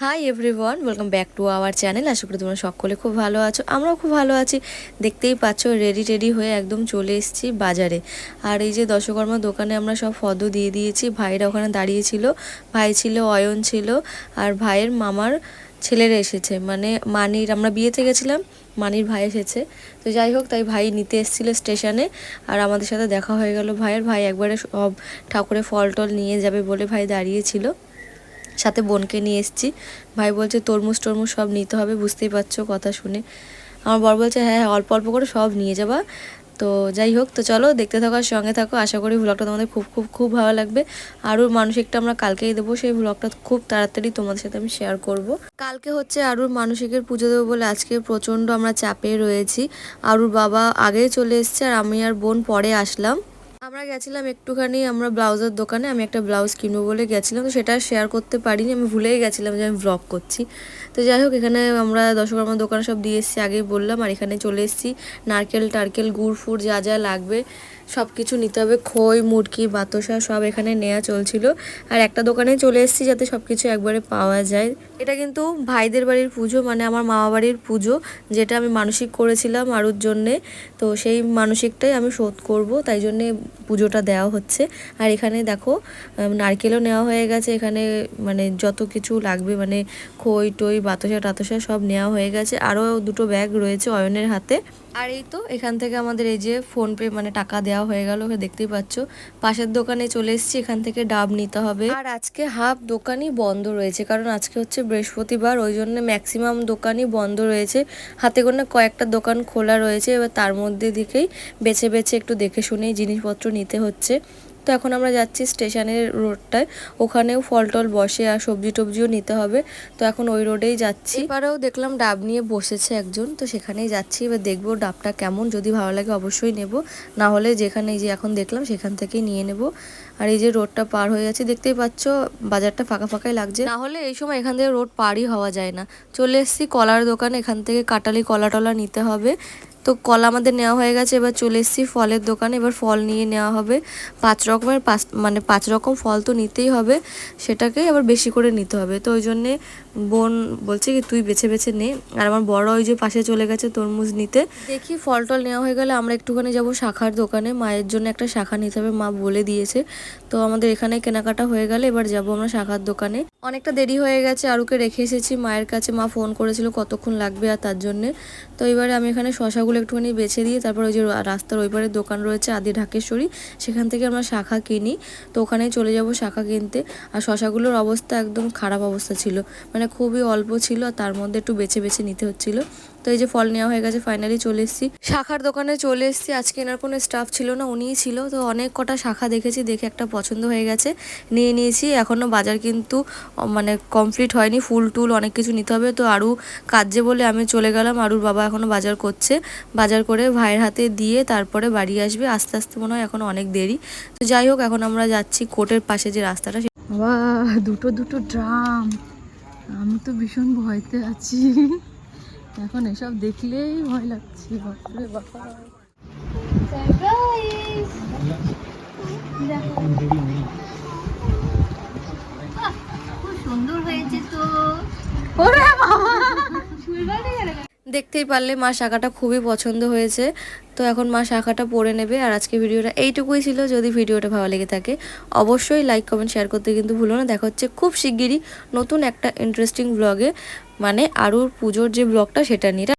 Hi everyone welcome back to our channel আশা করি তোমরা সকলে খুব ভালো আছো। আমরাও খুব ভালো আছি। দেখতেই পাচ্ছ রেডি টেডি হয়ে একদম চলে এসেছি বাজারে। আর এই যে দশকর্মা দোকানে আমরা সব ফদ দিয়ে দিয়েছি। ভাইরা ওখানে দাঁড়িয়েছিল। ভাই ছিল, অয়ন ছিল। আর ভাইয়ের মামার ছেলেরা এসেছে। মানে মানির, আমরা বিয়েতে গেছিলাম, মানির ভাই এসেছে। তো যাই হোক, তাই ভাই নিতে এসেছিল স্টেশনে। আর আমাদের সাথে দেখা হয়ে গেল ভাইয়ের। ভাই একবারে সব ঠাকুরের ফল টল নিয়ে যাবে বলে ভাই দাঁড়িয়েছিল। সাথে বোনকে নিয়ে এসেছি। ভাই বলছে, তরমুজ টরমুজ সব নিতে হবে, বুঝতেই পারছ কথা শুনে। আমার বর বলছে হ্যাঁ হ্যাঁ অল্প অল্প করে সব নিয়ে যাবা। তো যাই হোক, তো চলো দেখতে থাকো আর সঙ্গে থাকো। আশা করি ভ্লগটা তোমাদের খুব খুব খুব ভালো লাগবে। আরুর মানসিকটা আমরা কালকেই দেবো, সেই ভ্লগটা খুব তাড়াতাড়ি তোমাদের সাথে আমি শেয়ার করব। কালকে হচ্ছে আরুর মানসিকের পুজো দেবো বলে আজকে প্রচণ্ড আমরা চাপে রয়েছি। আরুর বাবা আগেই চলে এসছে আর আমি আর বোন পরে আসলাম। আমরা গেছিলাম একটুখানি আমরা ব্লাউজের দোকানে, আমি একটা ব্লাউজ কিনবো বলে গেছিলাম, তো সেটা শেয়ার করতে পারিনি, আমি ভুলেই গেছিলাম যে আমি ব্লগ করছি। তো যাই হোক, এখানে আমরা দশকর্মার দোকানে সব দিয়ে এসেছি, আগেই বললাম, আর এখানে চলে এসেছি, নারকেল, টারকেল, গুড়, ফুড় যা যা লাগবে। সব কিছু নিতে হবে, খই মুরকি বাতাসা সব এখানে নেওয়া চলছিল। আর একটা দোকানে চলে এসেছি যাতে সব কিছু একবারে পাওয়া যায়। এটা কিন্তু ভাইদের বাড়ির পুজো মানে আমার মামা বাড়ির পুজো, যেটা আমি মানসিক করেছিলাম আরুর জন্যে। তো সেই মানসিকটাই আমি শোধ করব, তাই জন্যে পুজোটা দেওয়া হচ্ছে। আর এখানে দেখো নারকেলও নেওয়া হয়ে গেছে, এখানে মানে যত কিছু লাগবে মানে খই, টই, বাতাসা, টাতাসা সব নেওয়া হয়ে গেছে। আরও দুটো ব্যাগ রয়েছে অয়নের হাতে। আর এই তো এখান থেকে আমাদের এই যে ফোনপে মানে টাকা দেওয়া হয়ে গেল দেখতেই পাচ্ছ। পাশের দোকানে চলে এসেছি, এখান থেকে ডাব নিতে হবে। আর আজকে হাফ দোকানই বন্ধ রয়েছে, কারণ আজকে হচ্ছে বৃহস্পতিবার, ওই জন্য ম্যাক্সিমাম দোকানই বন্ধ রয়েছে। হাতে গোনা কয়েকটা দোকান খোলা রয়েছে, এবার তার মধ্যে দিকেই বেছে বেছে একটু দেখে শুনেই জিনিসপত্র নিতে হচ্ছে। তো এখন আমরা যাচ্ছি স্টেশনের রোডটায়। ওখানেও ফল টল বসে আর সবজি টবজিও নিতে হবে। তো এখন ওই রোডেই যাচ্ছি। এবারেও দেখলাম ডাব নিয়ে বসেছে একজন, তো সেখানেই যাচ্ছি। এবার দেখব ডাবটা কেমন, যদি ভালো লাগে অবশ্যই নেব। না হলে যেখানে যে এখন দেখলাম সেখান থেকেই নিয়ে নেব। আর এই যে রোডটা পার হয়ে যাচ্ছে, দেখতেই পাচ্ছ বাজারটা ফাঁকা ফাঁকাই লাগছে। না হলে এই সময় এখান থেকে রোড পারই হওয়া যায় না। চলে এসেছি কলার দোকান, এখান থেকে কাটালি কলা টলা নিতে হবে। তো কলা আমাদের নেওয়া হয়ে গেছে, এবার চলে এসেছি ফলের দোকানে, এবার ফল নিয়ে নেওয়া হবে। পাঁচ রকমের পাঁচ মানে পাঁচ রকম ফল তো নিতেই হবে, সেটাকে এবার বেশি করে নিতে হবে। তো ওই জন্যে বোন বলছে কি, তুই বেছে বেছে নে। আর আমার বড় ওই যে পাশে চলে গেছে তরমুজ নিতে। দেখি ফল টল নেওয়া হয়ে গেলে আমরা একটুখানি যাব শাখার দোকানে। মায়ের জন্য একটা শাখা নিতে হবে, মা বলে দিয়েছে। তো আমাদের এখানে কেনাকাটা হয়ে গেলে এবার যাব আমরা শাখার দোকানে। অনেকটা দেরি হয়ে গেছে, আরুকে রেখে এসেছি। মায়ের কাছে মা ফোন করেছিল কতক্ষণ লাগবে আর তার জন্যে। তো এবারে আমি এখানে শশাগুলো একটুখানি বেছে দিয়ে, তারপর ওই যে রাস্তার ওই পারে দোকান রয়েছে আদি ঢাকেশ্বরী, সেখান থেকে আমরা শাখা কিনি। তো ওখানে চলে যাব শাখা কিনতে। আর শশাগুলোর অবস্থা একদম খারাপ অবস্থা ছিল। মানে খুবই অল্প ছিল, আর তার মধ্যে একটু বেছে বেছে নিতে হচ্ছিল। তো এই যে ফল নেওয়া হয়ে গেছে ফাইনালি চলে এসেছি। শাখার দোকানে চলে এসেছি। আজকে এনার কোনো স্টাফ ছিল না, উনিই ছিল। তো অনেক কটা শাখা দেখেছি, দেখে একটা পছন্দ হয়ে গেছে। নিয়ে নিয়েছি এখনও বাজার কিন্তু মানে কমপ্লিট হয়নি। ফুল টুল অনেক কিছু নিতে হবে। তো আরও কাজে বলে আমি চলে গেলাম। আরুর বাবা এখনও বাজার করছে। বাজার করে ভাইয়ের হাতে দিয়ে তারপরে বাড়ি আসবে। আস্তে আস্তে মনে হয় এখন অনেক দেরি। তো যাই হোক, এখন আমরা যাচ্ছি কোর্টের পাশে যে রাস্তাটা দুটো দুটো ড্রাম। আমি তো ভীষণ ভয়তে আছি। এখন এসব দেখলেই ভয় লাগছে বাপরে বাবা খুব সুন্দর হয়েছে তো ওরে বাবা দেখতেই পারলে মা শাখাটা খুবই পছন্দ হয়েছে। তো এখন মা শাখাটা পরে নেবে আর আজকে ভিডিওটা এইটুকুই ছিল। যদি ভিডিওটা ভালো লেগে থাকে, অবশ্যই লাইক কমেন্ট শেয়ার করতে কিন্তু ভুলো না। দেখা হচ্ছে খুব শিগগিরই নতুন একটা ইন্টারেস্টিং ব্লগে মানে আরুর পুজোর যে ব্লগটা সেটা নিয়ে।